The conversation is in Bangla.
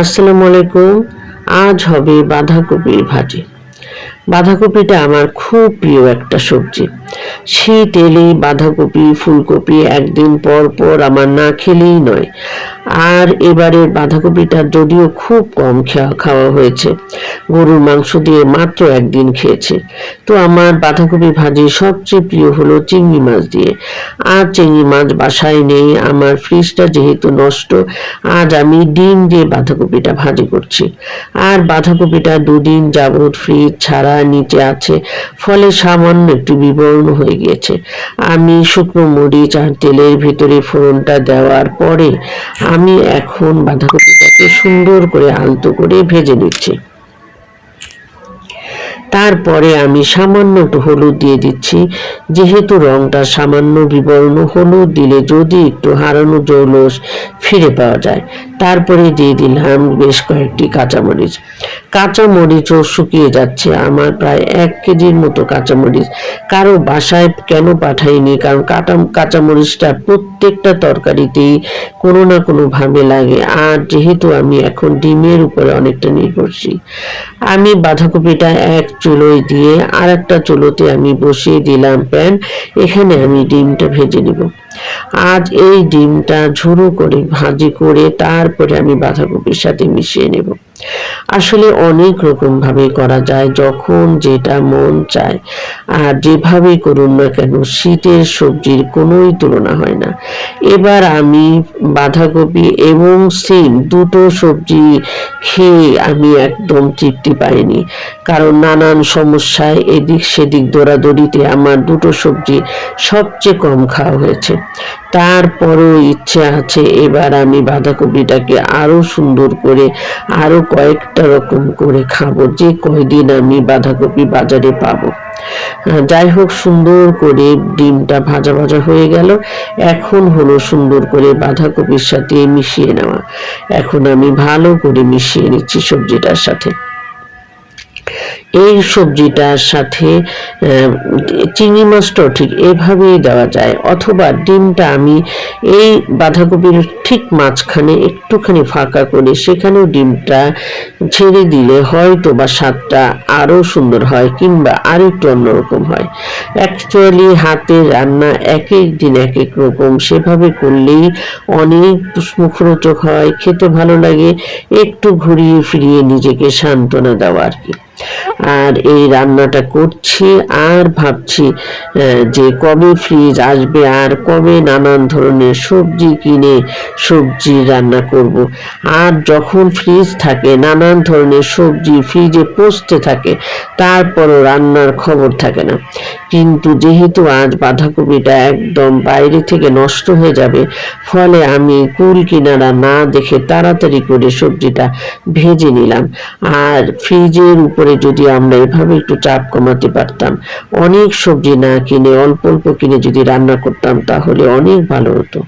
আসসালামু আলাইকুম। আজ হবে বাঁধাকপির ভাজি। বাঁধাকপিটা আমার খুব প্রিয় একটা সবজি। শীত এলে বাঁধাকপি, ফুলকপি একদিন পর পর আমার না খেলেই নয়। আর এবারের বাঁধাকপিটা যদিও খুব কম খাওয়া খাওয়া হয়েছে। গরুর মাংস দিয়ে মাত্র একদিন খেয়েছে। তো আমার বাঁধাকপি ভাজি সবচেয়ে প্রিয় হলো চিংড়ি মাছ দিয়ে। আর চিংড়ি মাছ বাসায় নেই, আমার ফ্রিজটা যেহেতু নষ্ট, আজ আমি ডিম দিয়ে বাঁধাকপিটা ভাজি করছি। আর বাঁধাকপিটা দুদিন যাবৎ ফ্রিজ ছাড়া নিচে আছে, ফলে সামান্য একটু বিবর্ণ হয়ে গিয়েছে। আমি শুকনো মরিচ আর তেলের ভিতরে ফোড়নটা দেওয়ার পরে আমি এখন বাঁধাকপিটাকে সুন্দর করে আলতো করে ভেজে নিচ্ছি। তারপরে আমি সামান্য একটু হলুদ দিয়ে দিচ্ছি। যেহেতু রংটা সামান্য বিবর্ণ, হলুদ দিলে যদি একটু হারানো জৌলস ফিরে পাওয়া যায়, তারপরে দিয়ে দিলাম বেশ কয়েকটি কাঁচামরিচ। কাঁচামরিচও শুকিয়ে যাচ্ছে আমার প্রায় এক কেজির মতো কাঁচামরিচ। কারও বাসায় কেন পাঠাইনি? কারণ কাঁটা কাঁচামরিচটা প্রত্যেকটা তরকারিতেই কোনো না কোনো ভাবে লাগে। আর যেহেতু আমি এখন ডিমের উপরে অনেকটা নির্ভরশীল, আমি বাঁধাকপিটা এক চুলোয় দিয়ে আর একটা চুলোতে আমি বসিয়ে দিলাম প্যান, এখানে আমি ডিমটা ভেজে নেব। আজ এই ডিমটা ঝুরো করে ভাজি করে তারপরে আমি বাঁধাকপির সাথে মিশিয়ে নেব। আসলে অনেক রকম ভাবে করা যায় যখন যেটা মন চায়। আর যেভাবে করুন না কেন, শীতের সবজির কোনোই তুলনা হয় না। এবার আমি বাঁধাকপি এবং সিম দুটো সবজি খেয়ে আমি একদম তৃপ্তি পাইনি। কারণ নানান সমস্যায় এদিক সেদিক দৌড়াদৌড়িতে আমার দুটো সবজি সবচেয়ে কম খাওয়া হয়েছে। তারপরও ইচ্ছে আছে এবার আমি বাঁধাকপিটাকে আরও সুন্দর করে, আরও কয়েকটা রকম করে খাব। যে কয়দিন আমি বাঁধাকপি বাজারে পাবো। যাই হোক, সুন্দর করে ডিমটা ভাজা ভাজা হয়ে গেল। এখন হলো সুন্দর করে বাঁধাকপির সাথে মিশিয়ে নেওয়া। এখন আমি ভালো করে মিশিয়ে নিচ্ছি সবজিটার সাথে। এই সবজিটার সাথে চিংড়ি মাছটাও ঠিক এভাবেই দেওয়া যায়। অথবা ডিমটা আমি এই বাঁধাকপির ঠিক মাঝখানে একটুখানি ফাঁকা করে সেখানেও ডিমটা ছেড়ে দিলে হয়তো বা স্বাদটা আরও সুন্দর হয় কিংবা আরও একটু অন্যরকম হয়। অ্যাকচুয়ালি হাতের রান্না এক এক দিন এক এক রকম। সেভাবে করলেই অনেক মুখরোচক হয়, খেতে ভালো লাগে, একটু ঘুরিয়ে ফিরিয়ে নিজেকে সান্ত্বনা দেওয়া আর কি। আর এই রান্নাটা করছি আর ভাবছি যে কবে ফ্রিজ আসবে আর কবে নানান ধরনের সবজি কিনে সবজি রান্না করব। আর যখন ফ্রিজ থাকে, নানান ধরনের সবজি ফ্রিজে পচতে থাকে, তারপরও রান্নার খবর থাকে না। কিন্তু যেহেতু আজ বাঁধাকপিটা একদম বাইরে থেকে নষ্ট হয়ে যাবে, ফলে আমি কুল কিনারা না দেখে তাড়াতাড়ি করে সবজিটা ভেজে নিলাম। আর ফ্রিজের উপরে যদি আমরা এভাবে একটু চাপ কমাতে পারতাম, অনেক সবজি না কিনে, অল্প অল্প কিনে যদি রান্না করতাম, তাহলে অনেক ভালো হতো।